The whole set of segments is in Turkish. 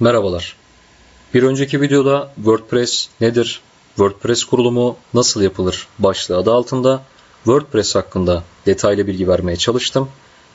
Merhabalar. Bir önceki videoda WordPress nedir, WordPress kurulumu nasıl yapılır başlığı adı altında WordPress hakkında detaylı bilgi vermeye çalıştım.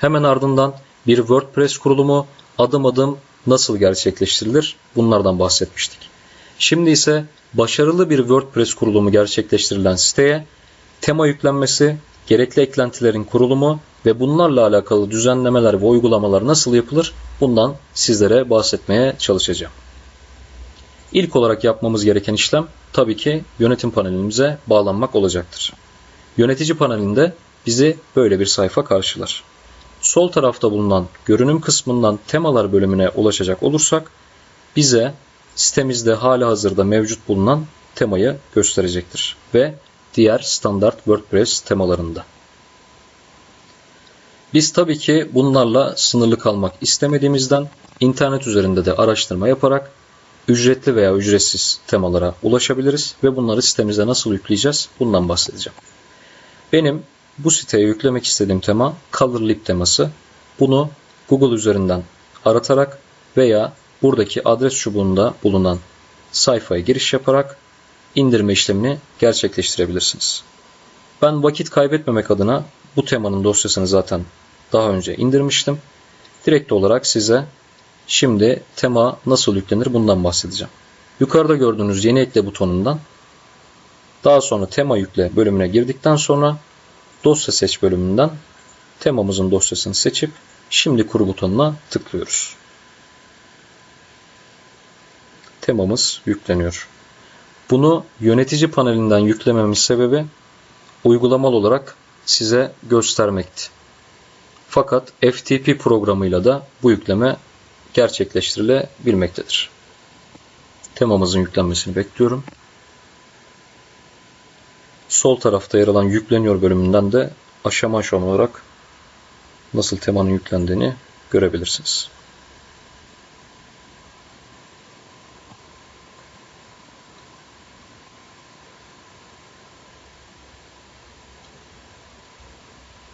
Hemen ardından bir WordPress kurulumu adım adım nasıl gerçekleştirilir bunlardan bahsetmiştik. Şimdi ise başarılı bir WordPress kurulumu gerçekleştirilen siteye tema yüklenmesi, gerekli eklentilerin kurulumu ve bunlarla alakalı düzenlemeler ve uygulamalar nasıl yapılır bundan sizlere bahsetmeye çalışacağım. İlk olarak yapmamız gereken işlem tabii ki yönetim panelimize bağlanmak olacaktır. Yönetici panelinde bizi böyle bir sayfa karşılar. Sol tarafta bulunan görünüm kısmından temalar bölümüne ulaşacak olursak bize sitemizde hali hazırda mevcut bulunan temayı gösterecektir ve diğer standart WordPress temalarında. Biz tabii ki bunlarla sınırlı kalmak istemediğimizden internet üzerinde de araştırma yaparak ücretli veya ücretsiz temalara ulaşabiliriz ve bunları sitemize nasıl yükleyeceğiz bundan bahsedeceğim. Benim bu siteye yüklemek istediğim tema Colorlib teması. Bunu Google üzerinden aratarak veya buradaki adres çubuğunda bulunan sayfaya giriş yaparak indirme işlemini gerçekleştirebilirsiniz. Ben vakit kaybetmemek adına bu temanın dosyasını zaten daha önce indirmiştim. Direkt olarak size şimdi tema nasıl yüklenir bundan bahsedeceğim. Yukarıda gördüğünüz yeni ekle butonundan daha sonra tema yükle bölümüne girdikten sonra dosya seç bölümünden temamızın dosyasını seçip şimdi kur butonuna tıklıyoruz. Temamız yükleniyor. Bunu yönetici panelinden yüklememin sebebi uygulamalı olarak size göstermekti. Fakat FTP programıyla da bu yükleme gerçekleştirilebilmektedir. Temamızın yüklenmesini bekliyorum. Sol tarafta yer alan yükleniyor bölümünden de aşama aşama olarak nasıl temanın yüklendiğini görebilirsiniz.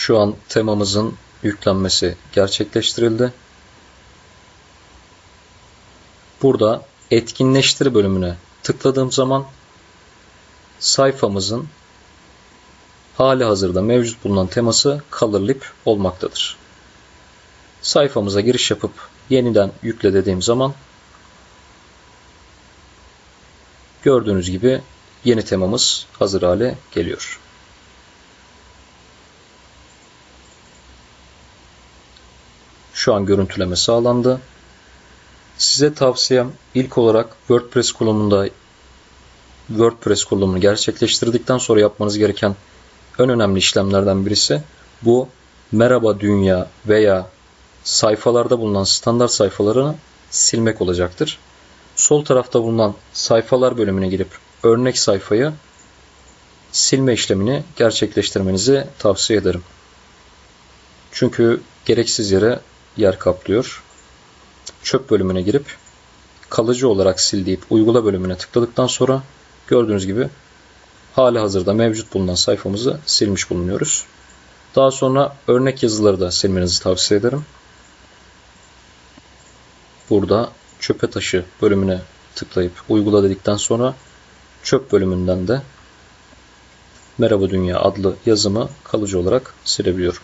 Şu an temamızın yüklenmesi gerçekleştirildi. Burada etkinleştir bölümüne tıkladığım zaman sayfamızın hali hazırda mevcut bulunan teması Colorlib olmaktadır. Sayfamıza giriş yapıp yeniden yükle dediğim zaman gördüğünüz gibi yeni temamız hazır hale geliyor. Şu an görüntüleme sağlandı. Size tavsiyem ilk olarak WordPress kurulumunda WordPress kurulumunu gerçekleştirdikten sonra yapmanız gereken en önemli işlemlerden birisi bu merhaba dünya veya sayfalarda bulunan standart sayfalarını silmek olacaktır. Sol tarafta bulunan sayfalar bölümüne girip örnek sayfayı silme işlemini gerçekleştirmenizi tavsiye ederim. Çünkü gereksiz yere yer kaplıyor. Çöp bölümüne girip kalıcı olarak sil deyip uygula bölümüne tıkladıktan sonra gördüğünüz gibi hali hazırda mevcut bulunan sayfamızı silmiş bulunuyoruz. Daha sonra örnek yazıları da silmenizi tavsiye ederim. Burada çöpe taşı bölümüne tıklayıp uygula dedikten sonra çöp bölümünden de Merhaba Dünya adlı yazımı kalıcı olarak silebiliyorum.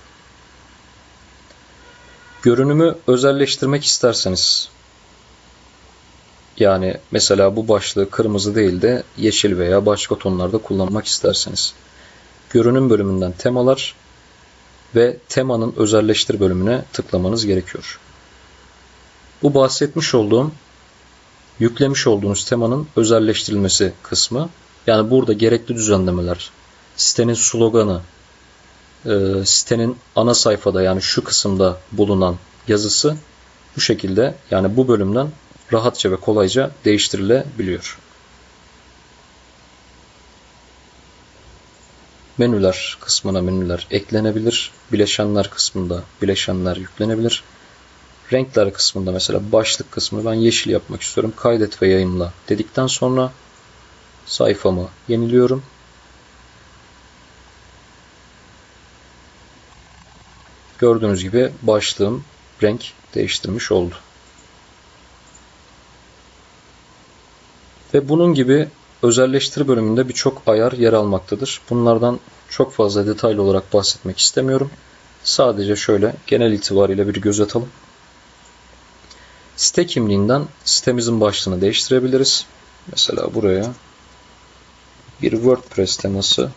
Görünümü özelleştirmek isterseniz yani mesela bu başlığı kırmızı değil de yeşil veya başka tonlarda kullanmak isterseniz görünüm bölümünden temalar ve temanın özelleştir bölümüne tıklamanız gerekiyor. Bu bahsetmiş olduğum yüklemiş olduğunuz temanın özelleştirilmesi kısmı yani burada gerekli düzenlemeler sitenin sloganı e, sitenin ana sayfada yani şu kısımda bulunan yazısı bu şekilde yani bu bölümden rahatça ve kolayca değiştirilebiliyor. Menüler kısmına menüler eklenebilir. Bileşenler kısmında bileşenler yüklenebilir. Renkler kısmında mesela başlık kısmını ben yeşil yapmak istiyorum. Kaydet ve yayınla dedikten sonra sayfamı yeniliyorum. Gördüğünüz gibi başlığım renk değiştirmiş oldu. Ve bunun gibi özelleştir bölümünde birçok ayar yer almaktadır. Bunlardan çok fazla detaylı olarak bahsetmek istemiyorum. Sadece şöyle genel itibariyle bir göz atalım. Site kimliğinden sitemizin başlığını değiştirebiliriz. Mesela buraya bir WordPress teması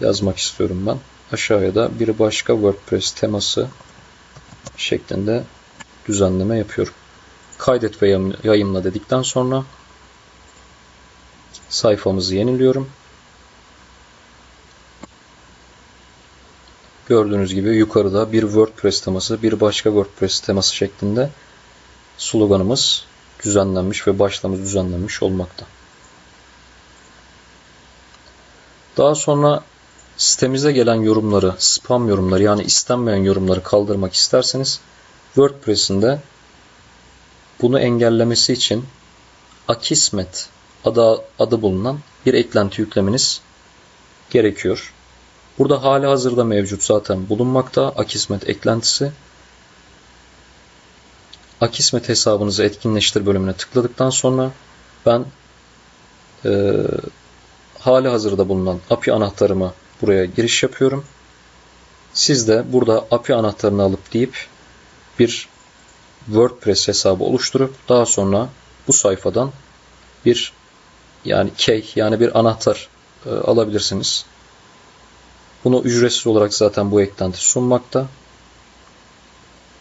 yazmak istiyorum ben. Aşağıya da bir başka WordPress teması şeklinde düzenleme yapıyorum. Kaydet ve yayınla dedikten sonra sayfamızı yeniliyorum. Gördüğünüz gibi yukarıda bir WordPress teması, bir başka WordPress teması şeklinde sloganımız düzenlenmiş ve başlamız düzenlenmiş olmakta. Daha sonra sitemize gelen yorumları, spam yorumları yani istenmeyen yorumları kaldırmak isterseniz WordPress'in de bunu engellemesi için Akismet adı, adı bulunan bir eklenti yüklemeniz gerekiyor. Burada hali hazırda mevcut zaten bulunmakta Akismet eklentisi. Akismet hesabınızı etkinleştir bölümüne tıkladıktan sonra ben e, hali hazırda bulunan API anahtarımı buraya giriş yapıyorum. Siz de burada API anahtarını alıp deyip bir WordPress hesabı oluşturup daha sonra bu sayfadan bir yani key yani bir anahtar e, alabilirsiniz. Bunu ücretsiz olarak zaten bu eklenti sunmakta.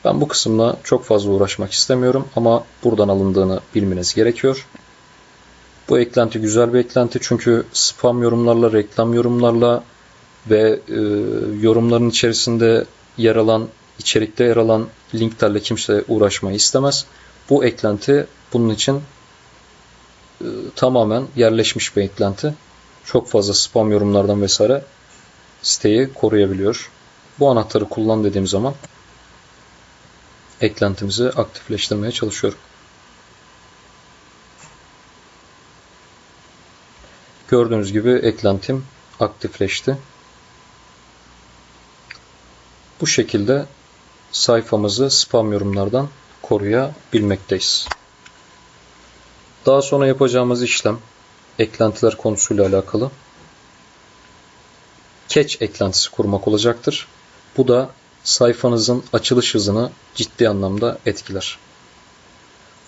Ben bu kısımla çok fazla uğraşmak istemiyorum ama buradan alındığını bilmeniz gerekiyor. Bu eklenti güzel bir eklenti çünkü spam yorumlarla, reklam yorumlarla ve e, yorumların içerisinde yer alan, içerikte yer alan linklerle kimse uğraşmayı istemez. Bu eklenti bunun için e, tamamen yerleşmiş bir eklenti. Çok fazla spam yorumlardan vesaire siteyi koruyabiliyor. Bu anahtarı kullan dediğim zaman eklentimizi aktifleştirmeye çalışıyorum. Gördüğünüz gibi eklentim aktifleşti. Bu şekilde sayfamızı spam yorumlardan koruyabilmekteyiz. Daha sonra yapacağımız işlem eklentiler konusuyla alakalı catch eklentisi kurmak olacaktır. Bu da sayfanızın açılış hızını ciddi anlamda etkiler.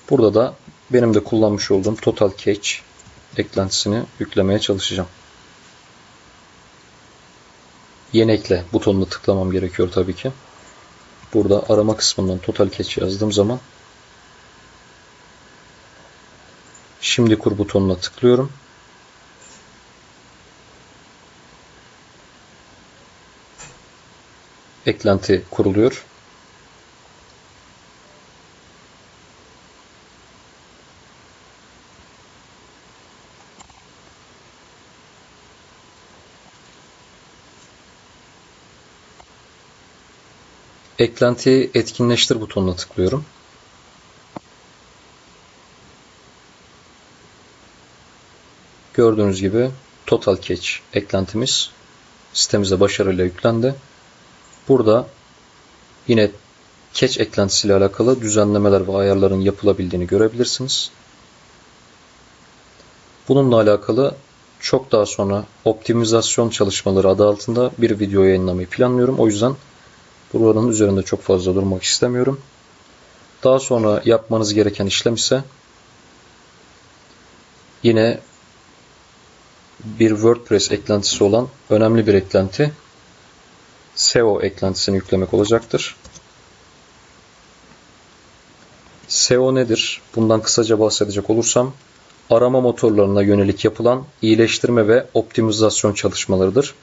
Burada da benim de kullanmış olduğum total catch eklentisini yüklemeye çalışacağım. Yeni ekle butonuna tıklamam gerekiyor tabii ki. Burada arama kısmından total catch yazdığım zaman Şimdi kur butonuna tıklıyorum. Eklenti kuruluyor. Eklentiyi etkinleştir butonuna tıklıyorum. Gördüğünüz gibi Total Catch eklentimiz sitemize başarıyla yüklendi. Burada yine Catch eklentisiyle alakalı düzenlemeler ve ayarların yapılabildiğini görebilirsiniz. Bununla alakalı çok daha sonra optimizasyon çalışmaları adı altında bir video yayınlamayı planlıyorum. O yüzden buranın üzerinde çok fazla durmak istemiyorum. Daha sonra yapmanız gereken işlem ise yine bir WordPress eklentisi olan önemli bir eklenti SEO eklentisini yüklemek olacaktır. SEO nedir? Bundan kısaca bahsedecek olursam arama motorlarına yönelik yapılan iyileştirme ve optimizasyon çalışmalarıdır.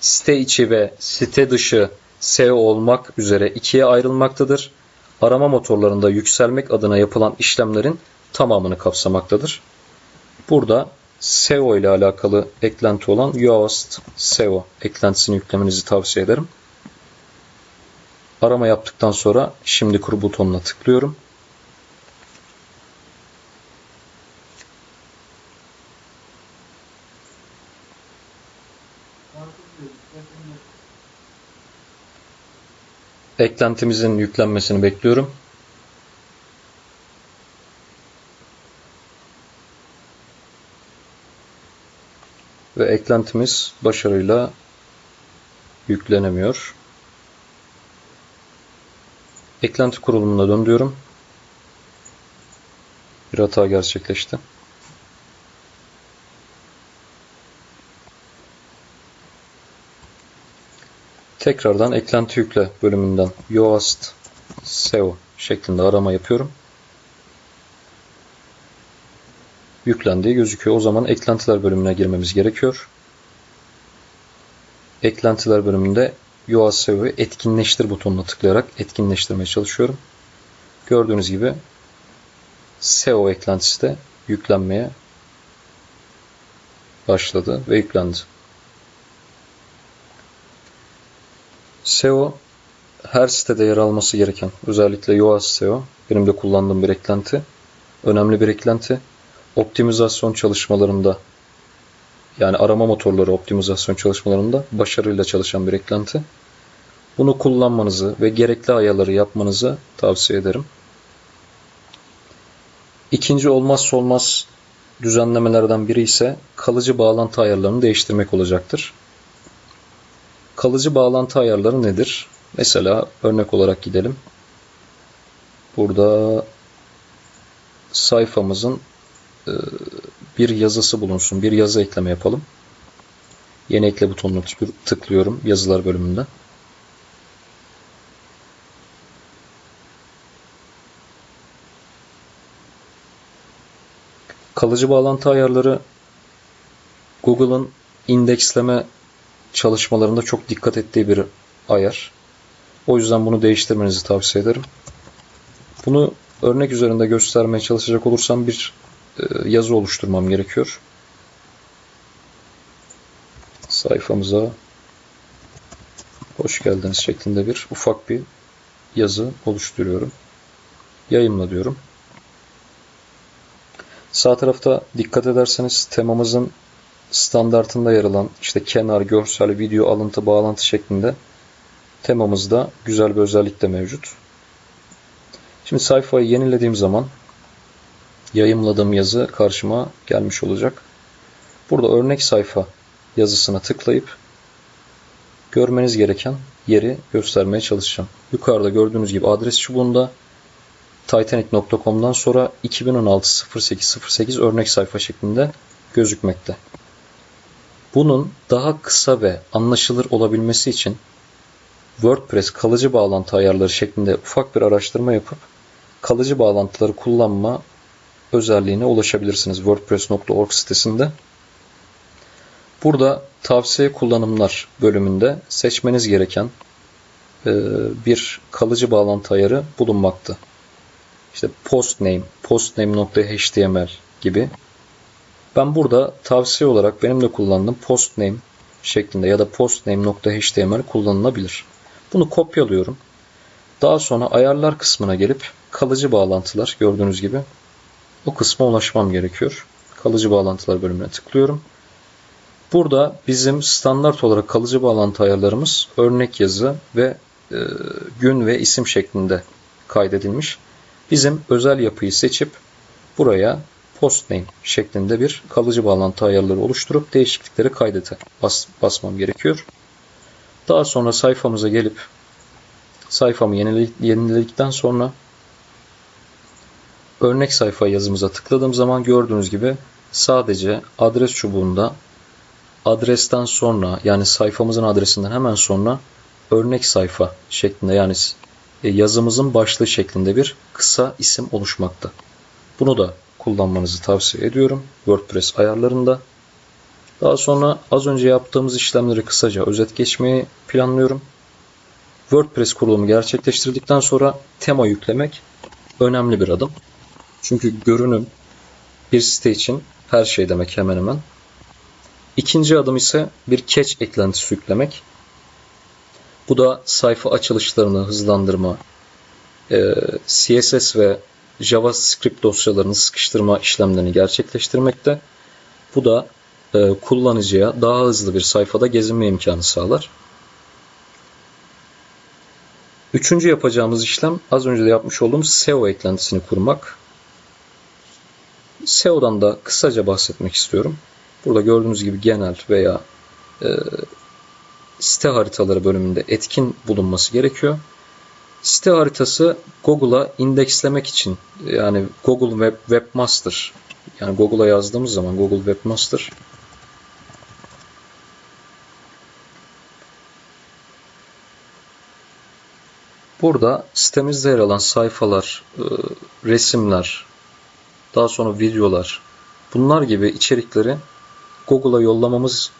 Site içi ve site dışı SEO olmak üzere ikiye ayrılmaktadır. Arama motorlarında yükselmek adına yapılan işlemlerin tamamını kapsamaktadır. Burada SEO ile alakalı eklenti olan Yoast SEO eklentisini yüklemenizi tavsiye ederim. Arama yaptıktan sonra şimdi kur butonuna tıklıyorum. eklentimizin yüklenmesini bekliyorum. Ve eklentimiz başarıyla yüklenemiyor. Eklenti kurulumuna dön diyorum. Bir hata gerçekleşti. Tekrardan eklenti yükle bölümünden yoast seo şeklinde arama yapıyorum. Yüklendiği gözüküyor. O zaman eklentiler bölümüne girmemiz gerekiyor. Eklentiler bölümünde yoast seo'yu etkinleştir butonuna tıklayarak etkinleştirmeye çalışıyorum. Gördüğünüz gibi SEO eklentisi de yüklenmeye başladı ve yüklendi. SEO her sitede yer alması gereken özellikle Yoast SEO benim de kullandığım bir eklenti. Önemli bir eklenti. Optimizasyon çalışmalarında yani arama motorları optimizasyon çalışmalarında başarıyla çalışan bir eklenti. Bunu kullanmanızı ve gerekli ayarları yapmanızı tavsiye ederim. İkinci olmazsa olmaz düzenlemelerden biri ise kalıcı bağlantı ayarlarını değiştirmek olacaktır. Kalıcı bağlantı ayarları nedir? Mesela örnek olarak gidelim. Burada sayfamızın e, bir yazısı bulunsun. Bir yazı ekleme yapalım. Yeni ekle butonuna tıklıyorum yazılar bölümünde. Kalıcı bağlantı ayarları Google'ın indeksleme çalışmalarında çok dikkat ettiği bir ayar. O yüzden bunu değiştirmenizi tavsiye ederim. Bunu örnek üzerinde göstermeye çalışacak olursam bir e, yazı oluşturmam gerekiyor. Sayfamıza hoş geldiniz şeklinde bir ufak bir yazı oluşturuyorum. Yayınla diyorum. Sağ tarafta dikkat ederseniz temamızın standartında yer alan işte kenar, görsel, video, alıntı, bağlantı şeklinde temamızda güzel bir özellik de mevcut. Şimdi sayfayı yenilediğim zaman yayımladığım yazı karşıma gelmiş olacak. Burada örnek sayfa yazısına tıklayıp görmeniz gereken yeri göstermeye çalışacağım. Yukarıda gördüğünüz gibi adres çubuğunda Titanic.com'dan sonra 2016-08-08 örnek sayfa şeklinde gözükmekte. Bunun daha kısa ve anlaşılır olabilmesi için WordPress kalıcı bağlantı ayarları şeklinde ufak bir araştırma yapıp kalıcı bağlantıları kullanma özelliğine ulaşabilirsiniz wordpress.org sitesinde. Burada tavsiye kullanımlar bölümünde seçmeniz gereken bir kalıcı bağlantı ayarı bulunmakta işte postname, postname.html gibi. Ben burada tavsiye olarak benim de kullandığım postname şeklinde ya da postname.html kullanılabilir. Bunu kopyalıyorum. Daha sonra ayarlar kısmına gelip kalıcı bağlantılar gördüğünüz gibi o kısma ulaşmam gerekiyor. Kalıcı bağlantılar bölümüne tıklıyorum. Burada bizim standart olarak kalıcı bağlantı ayarlarımız örnek yazı ve e, gün ve isim şeklinde kaydedilmiş. Bizim özel yapıyı seçip buraya postname şeklinde bir kalıcı bağlantı ayarları oluşturup değişiklikleri kaydete bas, basmam gerekiyor. Daha sonra sayfamıza gelip sayfamı yeniledikten sonra örnek sayfa yazımıza tıkladığım zaman gördüğünüz gibi sadece adres çubuğunda adresten sonra yani sayfamızın adresinden hemen sonra örnek sayfa şeklinde yani e, yazımızın başlığı şeklinde bir kısa isim oluşmakta. Bunu da kullanmanızı tavsiye ediyorum WordPress ayarlarında. Daha sonra az önce yaptığımız işlemleri kısaca özet geçmeyi planlıyorum. WordPress kurulumu gerçekleştirdikten sonra tema yüklemek önemli bir adım. Çünkü görünüm bir site için her şey demek hemen hemen. İkinci adım ise bir catch eklentisi yüklemek. Bu da sayfa açılışlarını hızlandırma, CSS ve JavaScript dosyalarını sıkıştırma işlemlerini gerçekleştirmekte. Bu da e, kullanıcıya daha hızlı bir sayfada gezinme imkanı sağlar. Üçüncü yapacağımız işlem az önce de yapmış olduğum SEO eklentisini kurmak. SEO'dan da kısaca bahsetmek istiyorum. Burada gördüğünüz gibi genel veya e, site haritaları bölümünde etkin bulunması gerekiyor. Site haritası Google'a indekslemek için yani Google Web, Webmaster yani Google'a yazdığımız zaman Google Webmaster Burada sitemizde yer alan sayfalar, e, resimler, daha sonra videolar, bunlar gibi içerikleri Google'a yollamamızı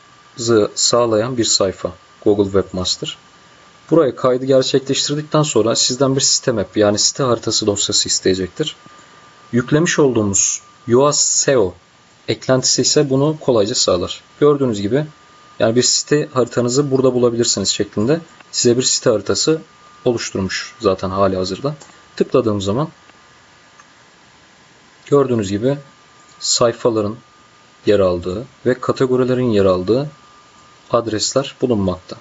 sağlayan bir sayfa. Google Webmaster. Buraya kaydı gerçekleştirdikten sonra sizden bir site map yani site haritası dosyası isteyecektir. Yüklemiş olduğumuz Yoast SEO eklentisi ise bunu kolayca sağlar. Gördüğünüz gibi yani bir site haritanızı burada bulabilirsiniz şeklinde size bir site haritası oluşturmuş zaten hali hazırda. Tıkladığım zaman gördüğünüz gibi sayfaların yer aldığı ve kategorilerin yer aldığı adresler bulunmakta.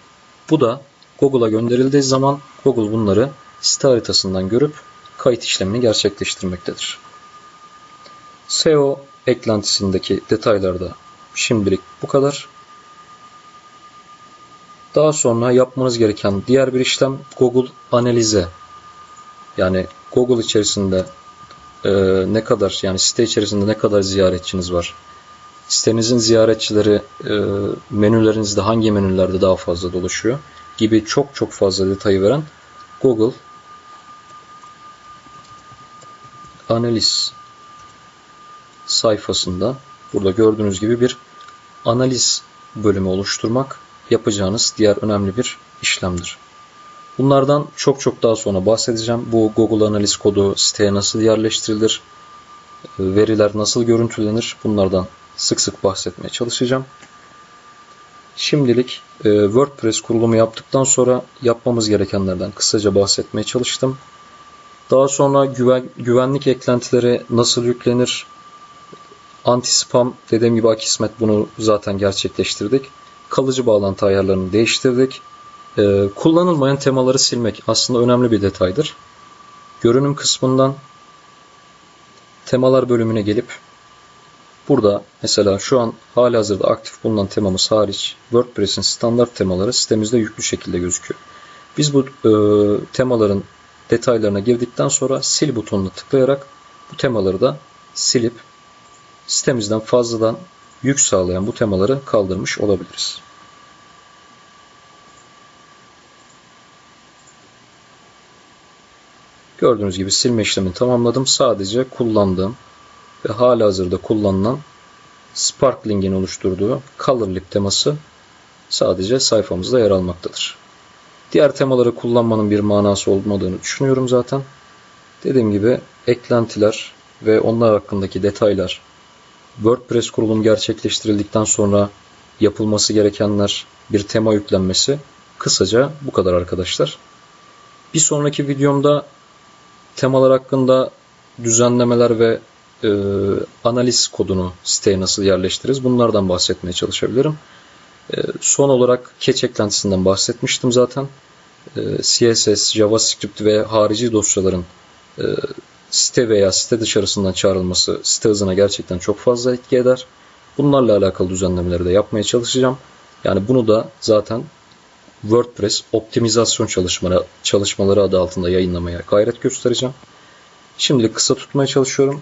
Bu da Google'a gönderildiği zaman Google bunları site haritasından görüp kayıt işlemini gerçekleştirmektedir. SEO eklentisindeki detaylar da şimdilik bu kadar. Daha sonra yapmanız gereken diğer bir işlem Google analize. Yani Google içerisinde e, ne kadar yani site içerisinde ne kadar ziyaretçiniz var? Sitenizin ziyaretçileri e, menülerinizde hangi menülerde daha fazla dolaşıyor gibi çok çok fazla detayı veren Google analiz sayfasında burada gördüğünüz gibi bir analiz bölümü oluşturmak yapacağınız diğer önemli bir işlemdir. Bunlardan çok çok daha sonra bahsedeceğim. Bu Google Analiz kodu siteye nasıl yerleştirilir, veriler nasıl görüntülenir bunlardan sık sık bahsetmeye çalışacağım. Şimdilik e, WordPress kurulumu yaptıktan sonra yapmamız gerekenlerden kısaca bahsetmeye çalıştım. Daha sonra güven, güvenlik eklentileri nasıl yüklenir? Anti-spam dediğim gibi Akismet bunu zaten gerçekleştirdik. Kalıcı bağlantı ayarlarını değiştirdik. E, kullanılmayan temaları silmek aslında önemli bir detaydır. Görünüm kısmından temalar bölümüne gelip Burada mesela şu an hali hazırda aktif bulunan temamız hariç WordPress'in standart temaları sitemizde yüklü şekilde gözüküyor. Biz bu e, temaların detaylarına girdikten sonra sil butonuna tıklayarak bu temaları da silip sitemizden fazladan yük sağlayan bu temaları kaldırmış olabiliriz. Gördüğünüz gibi silme işlemini tamamladım. Sadece kullandığım ve hala hazırda kullanılan Sparkling'in oluşturduğu Color Lip teması sadece sayfamızda yer almaktadır. Diğer temaları kullanmanın bir manası olmadığını düşünüyorum zaten. Dediğim gibi eklentiler ve onlar hakkındaki detaylar WordPress kurulum gerçekleştirildikten sonra yapılması gerekenler bir tema yüklenmesi kısaca bu kadar arkadaşlar. Bir sonraki videomda temalar hakkında düzenlemeler ve e, analiz kodunu siteye nasıl yerleştiririz bunlardan bahsetmeye çalışabilirim. E, son olarak Catch eklentisinden bahsetmiştim zaten. E, CSS, JavaScript ve harici dosyaların e, site veya site dışarısından çağrılması site hızına gerçekten çok fazla etki eder. Bunlarla alakalı düzenlemeleri de yapmaya çalışacağım. Yani bunu da zaten WordPress optimizasyon çalışmaları, çalışmaları adı altında yayınlamaya gayret göstereceğim. Şimdilik kısa tutmaya çalışıyorum.